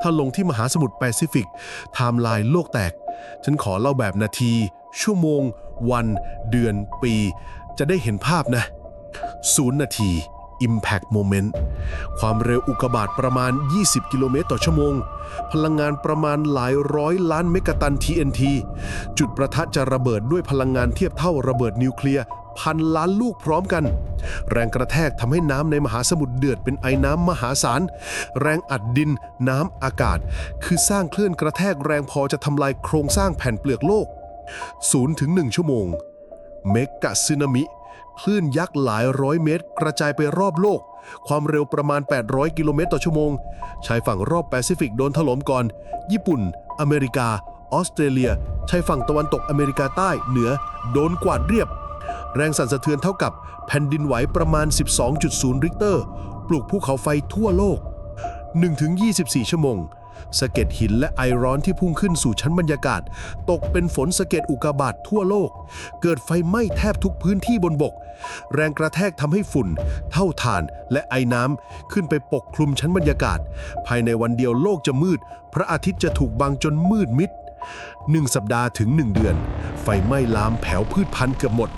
ถ้าลงที่มหาสมุทรแปซิฟิกไทม์ไลน์โลกแตก ฉันขอเล่าแบบนาที ชั่วโมง วัน เดือน ปี จะได้เห็นภาพนะ0นาที Impact Moment ความเร็วอุกกาบาตประมาณ 20 กิโลเมตรต่อชั่วโมง พลังงานประมาณหลายร้อยล้านเมกะตัน TNT จุดประทะจะระเบิดด้วยพลังงานเทียบเท่าระเบิดนิวเคลียร์ พันล้านลูกพร้อมกัน แรงกระแทกทำให้น้ำในมหาสมุทรเดือดเป็นไอน้ำมหาศาล แรงอัดดิน น้ำอากาศ คือสร้างคลื่นกระแทกแรงพอจะทำลายโครงสร้างแผ่นเปลือกโลก0ถึง1ชั่วโมง เมกะสึนามิ คลื่นยักษ์หลายร้อยเมตร กระจายไปรอบโลก ความเร็วประมาณ 800 กิโลเมตรต่อชั่วโมง ชายฝั่งรอบแปซิฟิกโดนถล่มก่อน ญี่ปุ่น อเมริกา ออสเตรเลีย ชายฝั่งตะวันตกอเมริกาใต้เหนือ โดนกวาดเรียบ แรงสั่นสะเทือนเท่ากับแผ่นดินไหวประมาณ 12.0 ริกเตอร์ ปลุกภูเขาไฟทั่วโลก 1-24 ชั่วโมงสะเก็ดหินและไอร้อนที่พุ่งขึ้นสู่ชั้นบรรยากาศ ตกเป็นฝนสะเก็ดอุกกาบาตทั่วโลก เกิดไฟไหม้แทบทุกพื้นที่บนบก แรงกระแทกทำให้ฝุ่น เท่าฐานและไอน้ำขึ้นไปปกคลุมชั้นบรรยากาศ ภายในวันเดียวโลกจะมืด พระอาทิตย์จะถูกบังจนมืดมิดหนึ่งสัปดาห์ถึง1เดือน ไฟไหม้ลามแผวพืชพันธุ์เกือบหมด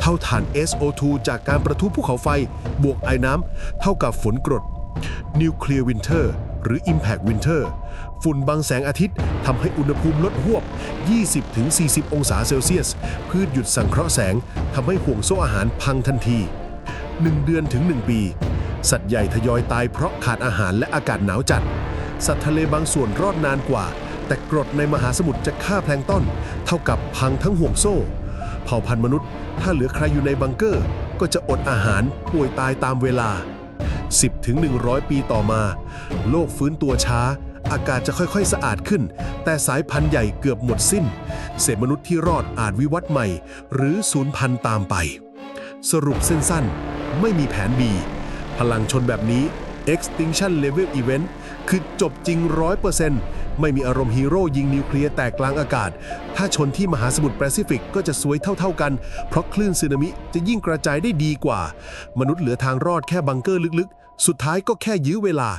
เท่าฐาน SO2 จากการประทุภูเขาไฟ บวกไอ้น้ำ เท่ากับฝนกรดนิวเคลียร์วินเทอร์หรือ Impact Winter ฝุ่นบังแสงอาทิตย์ทำให้อุณหภูมิลดหวบ 20-40 องศาเซลเซียส พืชหยุดสังเคราะห์แสงทำให้ห่วงโซ่อาหารพังทันที 1 เดือนถึง 1 ปี สัตว์ใหญ่ทยอยตายเพราะขาดอาหารและอากาศหนาวจัด สัตว์ทะเลบางส่วนรอดนานกว่า แต่กรดในมหาสมุทรจะฆ่าแพลงต้นเท่ากับพังทั้งห่วงโซ่ เผ่าพันธุ์มนุษย์ ถ้าเหลือใครอยู่ในบังเกอร์ ก็จะอดอาหารป่วยตายตามเวลา 10ถึง100 ปีต่อมา โลกฟื้นตัวช้า อากาศจะค่อยๆ สะอาดขึ้น แต่สายพันธุ์ใหญ่เกือบหมดสิ้น เศษมนุษย์ที่รอดอาจวิวัฒน์ใหม่ หรือสูญพันธุ์ตามไป สรุปสั้นๆ ไม่มีแผน B พลังชนแบบนี้ Extinction Level Event คือจบจริง 100% ไม่มีอารมณ์ฮีโร่ยิงนิวเคลียร์แตกกลางอากาศ ถ้าชนที่มหาสมุทรแปซิฟิกก็จะสวยเท่า ๆกัน เพราะคลื่นสึนามิจะยิ่งกระจายได้ดีกว่า มนุษย์เหลือทางรอดแค่บังเกอร์ลึกๆ สุดท้ายก็แค่ยื้อเวลา